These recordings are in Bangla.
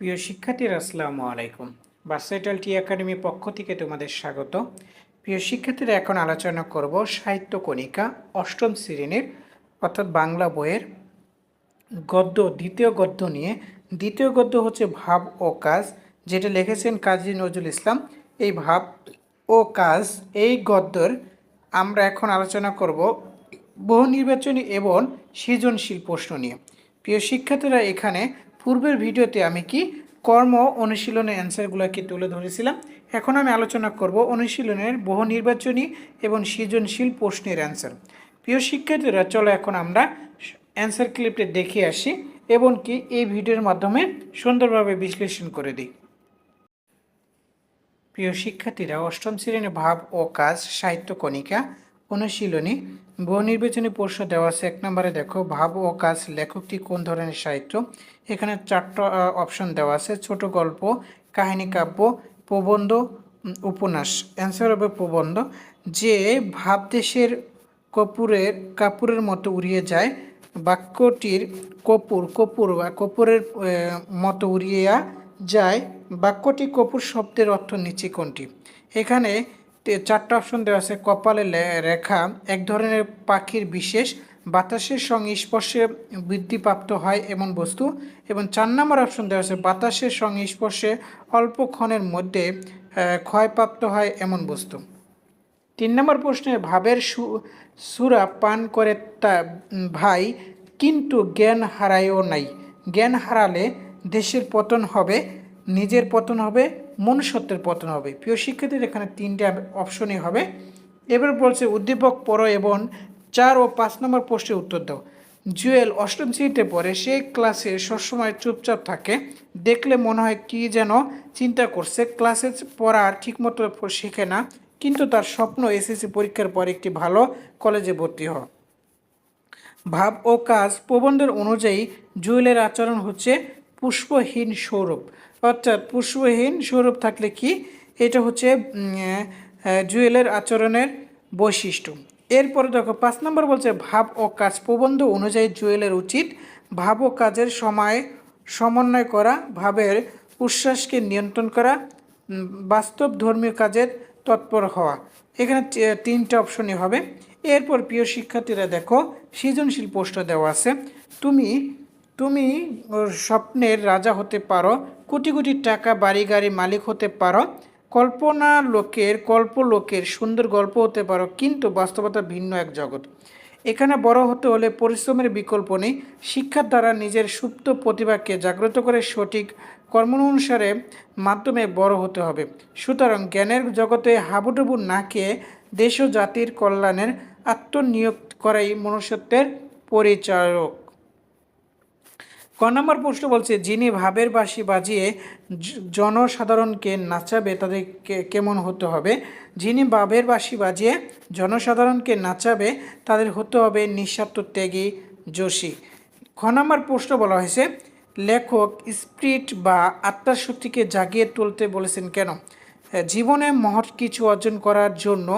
প্রিয় শিক্ষার্থীরা, আসসালামু আলাইকুম। ভার্সাইটাল টি একাডেমি পক্ষ থেকে তোমাদের স্বাগত। প্রিয় শিক্ষার্থীরা, এখন আলোচনা করব সাহিত্য কণিকা অষ্টম শ্রেণির, অর্থাৎ বাংলা বইয়ের গদ্য, দ্বিতীয় গদ্য নিয়ে। দ্বিতীয় গদ্য হচ্ছে ভাব ও কাজ, যেটা লিখেছেন কাজী নজরুল ইসলাম। এই ভাব ও কাজ, এই গদ্যর আমরা এখন আলোচনা করব বহু নির্বাচনী এবং সৃজনশীল প্রশ্ন নিয়ে। প্রিয় শিক্ষার্থীরা, এখানে পূর্বের ভিডিওতে আমি কি কর্ম অনুশীলনের অ্যান্সারগুলো কি তুলে ধরেছিলাম? এখন আমি আলোচনা করব অনুশীলনের বহু নির্বাচনী এবং সৃজনশীল প্রশ্নের অ্যান্সার। প্রিয় শিক্ষার্থীরা, চলো এখন আমরা অ্যান্সার ক্লিপটা দেখে আসি এবং কি এই ভিডিওর মাধ্যমে সুন্দরভাবে বিশ্লেষণ করে দিই। প্রিয় শিক্ষার্থীরা, অষ্টম শ্রেণির ভাব ও কাজ, সাহিত্য কণিকা অনুশীলনী বহু নির্বাচনী দেওয়া আছে। এক নম্বরে দেখো, ভাব ও কাজ লেখকটি কোন ধরনের সাহিত্য? এখানে চারটা অপশন দেওয়া আছে। ছোট গল্প, কাহিনী কাব্য, প্রবন্ধ উপন্যাস। অ্যান্সার হবে প্রবন্ধ, যে ভাবদেশের কপুরের, কাপুরের মতো উড়িয়ে যায়, বাক্যটির কপুর কপুর বা কপুরের মতো উড়িয়া যায়, বাক্যটি কপুর শব্দের অর্থ নিচে কোনটি? এখানে চারটা অপশন দেওয়া আছে। কপালে রেখা, এক ধরনের পাখির বিশেষ, বাতাসের সঙ্গে স্পর্শে বৃদ্ধিপ্রাপ্ত হয় এমন বস্তু। এবং চার নম্বর অপশন দেওয়া আছে, বাতাসের সঙ্গে স্পর্শে অল্পক্ষণের মধ্যে ক্ষয়প্রাপ্ত হয় এমন বস্তু। তিন নম্বর প্রশ্নে, ভাবের সুরা পান করে তা ভাই, কিন্তু জ্ঞান হারায়ও নাই। জ্ঞান হারালে দেশের পতন হবে, নিজের পতন হবে মনুষ্যত্বের পতন হবে। প্রিয় শিক্ষার্থীদের এখানে তিনটে অপশনই হবে। এবার বলছে, উদ্দীপক পড়ো এবং চার ও পাঁচ নম্বর প্রশ্নের উত্তর দাও। জুয়েল অষ্টম শ্রেণীতে পড়ে, সে ক্লাসে সবসময় চুপচাপ থাকে। দেখলে মনে হয় কি যেন চিন্তা করছে। ক্লাসে পড়া ঠিকমতো শেখে না, কিন্তু তার স্বপ্ন এসএসসি পরীক্ষার পর একটি ভালো কলেজে ভর্তি হওয়া। ভাব ও কাজ প্রবন্ধের অনুযায়ী জুয়েলের আচরণ হচ্ছে পুষ্পহীন সৌরভ। অর্থাৎ পুষ্পহীন সৌরভ থাকলে কি? এটা হচ্ছে জুয়েলের আচরণের বৈশিষ্ট্য। এরপরে দেখো, পাঁচ নম্বর বলছে, ভাব ও কাজ প্রবন্ধ অনুযায়ী জুয়েলের উচিত ভাব ও কাজের সময় সমন্বয় করা, ভাবের উচ্ছ্বাসকে নিয়ন্ত্রণ করা বাস্তব ধর্মীয় কাজের তৎপর হওয়া। এখানে তিনটে অপশনই হবে। এরপর প্রিয় শিক্ষার্থীরা দেখো, সৃজনশীল প্রশ্ন দেওয়া আছে, তুমি তুমি স্বপ্নের রাজা হতে পারো, কোটি কোটি টাকা বাড়ি গাড়ি মালিক হতে পারো, কল্পনা লোকের, কল্প লোকের সুন্দর গল্প হতে পারো, কিন্তু বাস্তবতা ভিন্ন এক জগৎ। এখানে বড় হতে হলে পরিশ্রমের বিকল্প নেই, শিক্ষার দ্বারা নিজের সুপ্ত প্রতিভাকে জাগ্রত করে সঠিক কর্ম অনুসারে মাধ্যমে বড় হতে হবে। সুতরাং জ্ঞানের জগতে হাবুডুবু না খেয়ে দেশ ও জাতির কল্যাণের আত্মনিয়োগ করাই মনুষ্যত্বের পরিচালক ক নম্বর প্রশ্ন বলছে, যিনি ভাবের বাঁশি বাজিয়ে জনসাধারণকে নাচাবে তাদের কেমন হতে হবে? যিনি ভাবের বাঁশি বাজিয়ে জনসাধারণকে নাচাবে তাদের হতে হবে নিঃস্বার্থ ত্যাগী যোশী খ নম্বর প্রশ্ন বলা হয়েছে, লেখক স্পিরিট বা আত্মার শক্তিকে জাগিয়ে তুলতে বলেছেন কেন? জীবনে মহৎ কিছু অর্জন করার জন্য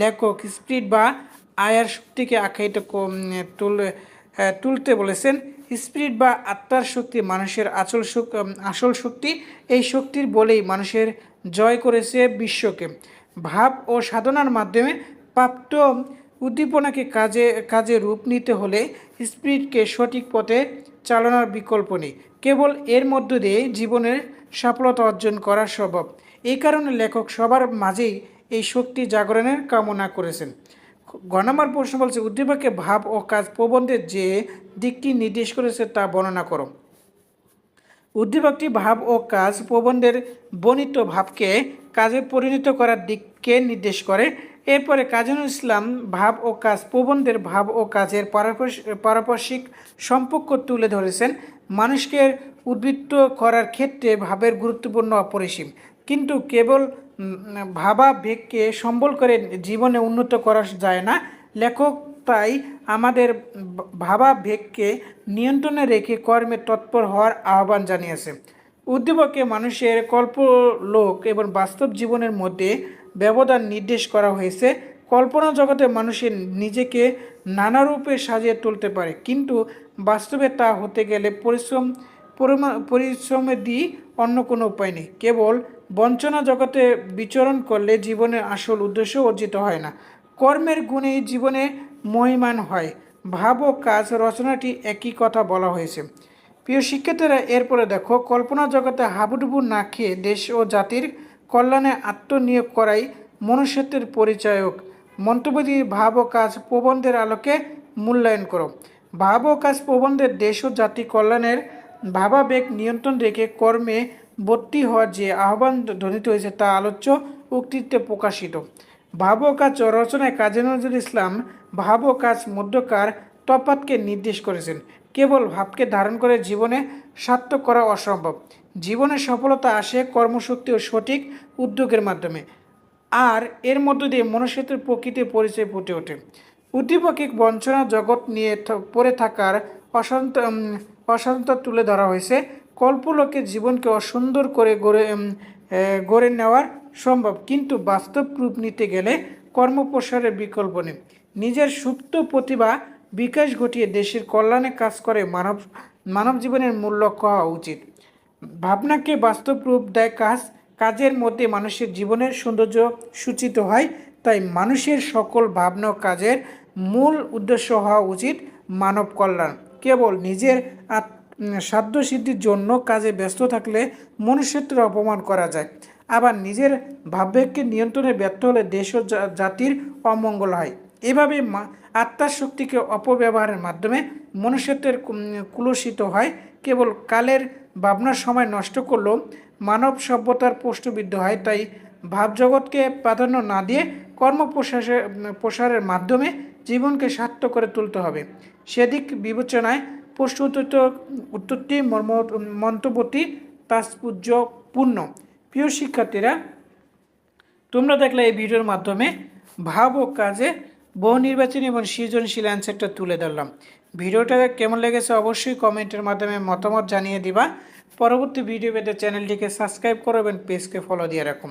লেখক স্পিরিট বা আয়ার শক্তিকে আখ্যায়িত তুলে তুলতে বলেছেন। স্পিরিট বা আত্মার শক্তি মানুষের আচল আসল শক্তি, এই শক্তির বলেই মানুষের জয় করেছে বিশ্বকে। ভাব ও সাধনার মাধ্যমে প্রাপ্ত উদ্দীপনাকে কাজে কাজে রূপ নিতে হলে স্পিরিটকে সঠিক পথে চালানোর বিকল্প নেই। কেবল এর মধ্য দিয়ে জীবনের সফলতা অর্জন করা সম্ভব। এই কারণে লেখক সবার মাঝেই এই শক্তি জাগরণের কামনা করেছেন। গ নম্বর প্রশ্ন বলছে উদ্দীপকে ভাব ও কাজ প্রবন্ধের যে দিকটি নির্দেশ করেছে তা বর্ণনা করো। উদ্দীপকটি ভাব ও কাজ প্রবন্ধের বর্ণিত ভাবকে কাজে পরিণত করার দিককে নির্দেশ করে। এরপরে কাজী ইসলাম ভাব ও কাজ প্রবন্ধের ভাব ও কাজের পারপার্শ্ব- পারপার্শ্বিক সম্পর্ক তুলে ধরেছেন। মানুষকে উদ্বৃত্ত করার ক্ষেত্রে ভাবের গুরুত্বপূর্ণ অপরিসীম। কিন্তু কেবল ভাবা বেগকে সম্বল করে জীবনে উন্নত করা যায় না। লেখক তাই আমাদের ভাবা বেগকে নিয়ন্ত্রণে রেখে কর্মে তৎপর হওয়ার আহ্বান জানিয়েছে। উদ্দীপকে মানুষের কল্পলোক এবং বাস্তব জীবনের মধ্যে ব্যবধান নির্দেশ করা হয়েছে। কল্পনা জগতে মানুষের নিজেকে নানা রূপে সাজিয়ে তুলতে পারে, কিন্তু বাস্তবে তা হতে গেলে পরিশ্রম পরিশ্রমের দিই অন্য কোনো উপায় নেই। কেবল বঞ্চনা জগতে বিচরণ করলে জীবনের আসল উদ্দেশ্য অর্জিত হয় না। কর্মের গুণেই জীবনে মহিমান হয়। ভাব ও কাজ রচনাটি একই কথা বলা হয়েছে। প্রিয় শিক্ষার্থীরা, এরপরে দেখো, কল্পনা জগতে হাবুডুবু না খেয়ে দেশ ও জাতির কল্যাণে আত্মনিয়োগ করাই মনুষ্যত্বের পরিচায়ক। মন্তব্যটি ভাব ও কাজ প্রবন্ধের আলোকে মূল্যায়ন করো। ভাব ও কাজ প্রবন্ধের দেশ ও জাতি কল্যাণের ভাবাবেগ নিয়ন্ত্রণ রেখে কর্মে ভর্তি হওয়ার যে আহ্বান ধ্বনিত হয়েছে তা আলোচ্য উক্তিতে প্রকাশিত। ভাব কাজ রচনায় কাজী নজরুল ইসলাম ভাব কাজ মধ্যকার তফাতকে নির্দেশ করেছেন। কেবল ভাবকে ধারণ করে জীবনে সার্থক করা অসম্ভব। জীবনে সফলতা আসে কর্মশক্তি ও সঠিক উদ্যোগের মাধ্যমে। আর এর মধ্য দিয়ে মনুষ্যত্বের প্রকৃতির পরিচয় ফুটে ওঠে। উদ্দীপকিক বঞ্চনা জগৎ নিয়ে পড়ে থাকার অশান্ত অশান্ত তুলে ধরা হয়েছে। কল্পলোকে জীবনকে অসুন্দর করে গড়ে গড়ে নেওয়ার সম্ভব, কিন্তু বাস্তব রূপ নিতে গেলে কর্মপ্রসারের বিকল্প নেই। নিজের সুপ্ত প্রতিভা বিকাশ ঘটিয়ে দেশের কল্যাণে কাজ করে মানব মানব জীবনের মূল লক্ষ্য হওয়া উচিত। ভাবনাকে বাস্তব রূপ দেয় কাজ, কাজের মধ্যে মানুষের জীবনের সৌন্দর্য সূচিত হয়, তাই মানুষের সকল ভাবনা কাজের মূল উদ্দেশ্য হওয়া উচিত মানব কল্যাণ। কেবল নিজের সাধ্য সিদ্ধির জন্য কাজে ব্যস্ত থাকলে মনুষ্যত্বের অপমান করা যায়। আবার নিজের ভাববেগকে নিয়ন্ত্রণে ব্যর্থ হলে দেশ ও জাতির অমঙ্গল হয়। এভাবে আত্মার শক্তিকে অপব্যবহারের মাধ্যমে মনুষ্যত্বের কুলসিত হয়। কেবল কালের ভাবনার সময় নষ্ট করলেও মানব সভ্যতার প্রশ্নবিদ্ধ হয়। তাই ভাবজগৎকে প্রাধান্য না দিয়ে কর্ম প্রসারে- প্রসারের মাধ্যমে জীবনকে সার্থ করে তুলতে হবে। সেদিক বিবেচনায় প্রশ্ন উত্তরটি মন্তব্যটি তাৎপর্যপূর্ণ। প্রিয় শিক্ষার্থীরা, তোমরা দেখলে এই ভিডিওর মাধ্যমে ভাব ও কাজে বহু নির্বাচনী এবং সৃজনশীল অ্যান্সারটা তুলে ধরলাম। ভিডিওটা কেমন লেগেছে অবশ্যই কমেন্টের মাধ্যমে মতামত জানিয়ে দিবা। পরবর্তী ভিডিও পেতে চ্যানেলটিকে সাবস্ক্রাইব করো এবং পেজকে ফলো দিয়ে রাখুন